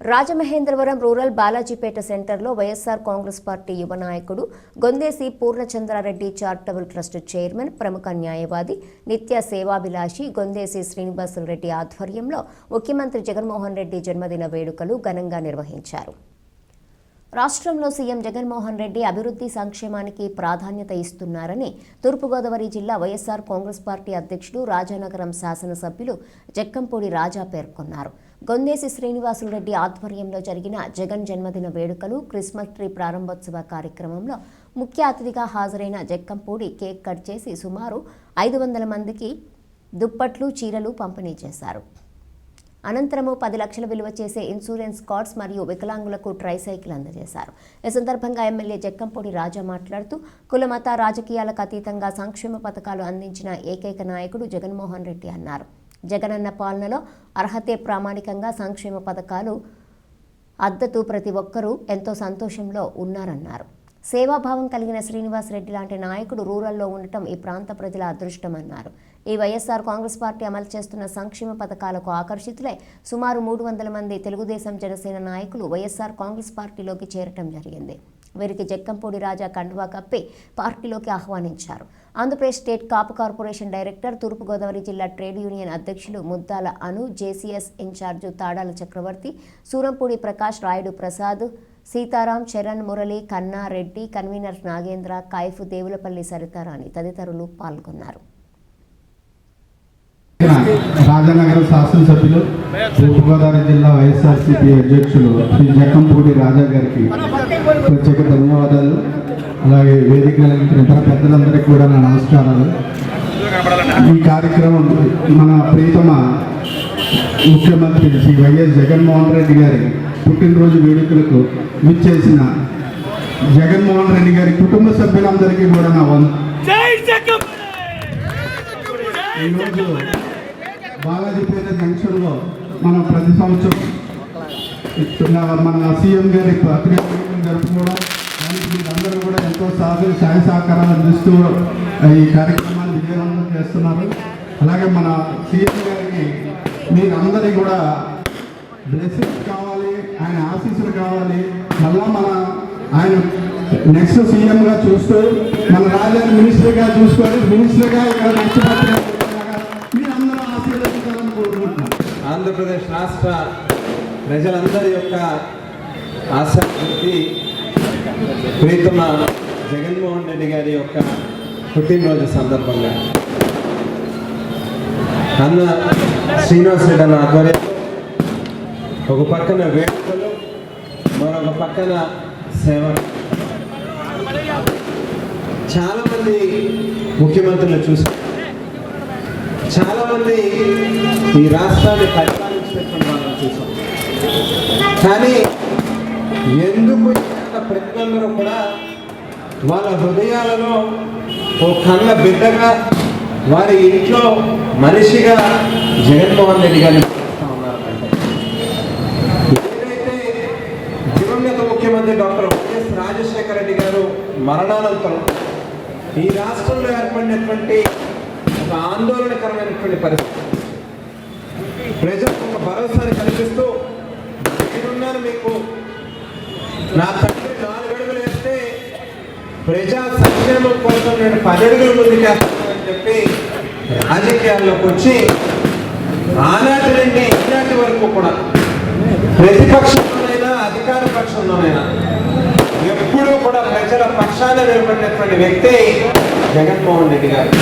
Rajamahendravaram rural Balajipeta సెంటర్లో YSR Congress party యువ నాయకుడు Gondesi Purnachandra Reddy charitable trust chairman ప్రముఖ న్యాయవాది నిత్య సేవాభిలాషి గొందేసి శ్రీనివాసులరెడ్డి ఆధ్వర్యంలో ముఖ్యమంత్రి జగన్మోహన్ రెడ్డి జన్మదిన వేడుకలు ఘనంగా నిర్వహించారు. రాష్ట్రంలో సీఎం జగన్మోహన్ రెడ్డి అభివృద్ధి సంక్షేమానికి ప్రాధాన్యత ఇస్తున్నారని తూర్పుగోదావరి జిల్లా వైఎస్ఆర్ కాంగ్రెస్ పార్టీ అధ్యక్షుడు రాజానగరం శాసనసభ్యులు జక్కంపూడి రాజా పేర్కొన్నారు. గొందేసి శ్రీనివాసులు రెడ్డి ఆధ్వర్యంలో జరిగిన జగన్ జన్మదిన వేడుకలు క్రిస్మస్ ట్రీ ప్రారంభోత్సవ కార్యక్రమంలో ముఖ్య అతిథిగా హాజరైన జక్కంపూడి కేక్ కట్ చేసి సుమారు ఐదు వందల మందికి దుప్పట్లు చీరలు పంపిణీ చేశారు. అనంతరము పది లక్షల విలువ చేసే ఇన్సూరెన్స్ కార్డ్స్ మరియు వికలాంగులకు ట్రైసైకిల్ అందజేశారు. ఈ సందర్భంగా ఎమ్మెల్యే జక్కంపూడి రాజా మాట్లాడుతూ కులమత రాజకీయాలకు అతీతంగా సంక్షేమ పథకాలు అందించిన ఏకైక నాయకుడు జగన్మోహన్ రెడ్డి అన్నారు. జగనన్న పాలనలో అర్హతే ప్రామాణికంగా సంక్షేమ పథకాలు అద్దతూ ప్రతి ఒక్కరూ ఎంతో సంతోషంలో ఉన్నారన్నారు. సేవాభావం కలిగిన శ్రీనివాస్ రెడ్డి లాంటి నాయకుడు రూరల్లో ఉండటం ఈ ప్రాంత ప్రజల అదృష్టమన్నారు. ఈ వైఎస్ఆర్ కాంగ్రెస్ పార్టీ అమలు చేస్తున్న సంక్షేమ పథకాలకు ఆకర్షితులై సుమారు మూడు వందల మంది తెలుగుదేశం జనసేన నాయకులు వైఎస్ఆర్ కాంగ్రెస్ పార్టీలోకి చేరటం జరిగింది. వీరికి జక్కంపూడి రాజా కండువా కప్పి పార్టీలోకి ఆహ్వానించారు. Andhra Pradesh state Kapu corporation director Thurpu Godavari జిల్లా ట్రేడ్ యూనియన్ అధ్యక్షులు Muddala Anu JCS incharge Tadala Chakravarthi Surampudi Prakash Rayudu Prasad Sitaram Charan Murali Kanna Reddy convener Nagendra Kaif Devulapalli Saritarani తదితరులు పాల్గొన్నారు. రాజనగరం శాసనసభ్యులు తూర్పుగోదావరి జిల్లా వైఎస్ఆర్సీపీ అధ్యక్షులు శ్రీ జక్కంపూడి రాజా గారికి ప్రత్యేక ధన్యవాదాలు. అలాగే వేదిక ఇతర పెద్దలందరికీ కూడా నా నమస్కారాలు. ఈ కార్యక్రమం మన ప్రీతమ ముఖ్యమంత్రి శ్రీ వైఎస్ జగన్మోహన్ రెడ్డి గారి పుట్టినరోజు వేడుకలకు విచ్చేసిన జగన్మోహన్ రెడ్డి గారి కుటుంబ సభ్యులందరికీ కూడా నా వంద ఈరోజు బాలాజీపేట జంక్షన్లో మనం ప్రతి సంవత్సరం మన సీఎం గారి పత్రికా జరుపుకోవడం దానికి మీరందరూ కూడా ఎంతో సహకార సహాయ సహకారాలు అందిస్తూ ఈ కార్యక్రమాన్ని విజయవంతం చేస్తున్నారు. అలాగే మన సీఎం గారికి మీరందరికీ కూడా బ్లెస్సింగ్స్ కావాలి ఆయన ఆశీస్సులు కావాలి. మళ్ళా మన ఆయన నెక్స్ట్ సీఎంగా చూస్తూ మన రాజాని మినిస్టర్గా చూసుకొని మినిస్టర్గా ఇక్కడ నెక్స్ట్ ఆంధ్రప్రదేశ్ రాష్ట్ర ప్రజలందరి యొక్క ఆసక్తి ప్రీతమ జగన్మోహన్ రెడ్డి గారి యొక్క పుట్టినరోజు సందర్భంగా అన్న శ్రీనివాస్ రెడ్డి అన్న ఆధ్వర్యంలో ఒక పక్కన వేడుకలు మరొక పక్కన సేవ. చాలామంది ముఖ్యమంత్రులు చూసారు చాలామంది ఈ రాష్ట్రాన్ని పరిపాలన వాళ్ళని చూసాం కానీ ఎందుకు ఇక్కడ ప్రజలందరూ కూడా వాళ్ళ హృదయాలలో ఓ కన్న బిడ్డగా వారి ఇంట్లో మనిషిగా జగన్మోహన్ రెడ్డి గారిని ఏదైతే దివంగత ముఖ్యమంత్రి డాక్టర్ వైఎస్ రాజశేఖర రెడ్డి గారు మరణానంతరం ఈ రాష్ట్రంలో ఏర్పడినటువంటి ఒక ఆందోళనకరమైనటువంటి పరిస్థితి ప్రజలకు ఒక భరోసాని కల్పిస్తూ నేనున్నాను మీకు. నా తండ్రి నాలుగు అడుగులు వేస్తే ప్రజా సంక్షేమం కోసం నేను పది అడుగులు ముందుకేస్తానని చెప్పి రాజకీయాల్లోకి వచ్చి ఆనాటి నుండి ఈనాటి వరకు కూడా ప్రతిపక్షంలోనైనా అధికార పక్షంలోనైనా ఎప్పుడూ కూడా ప్రజల పక్షాన నిలబడినటువంటి వ్యక్తి జగన్మోహన్ రెడ్డి గారు.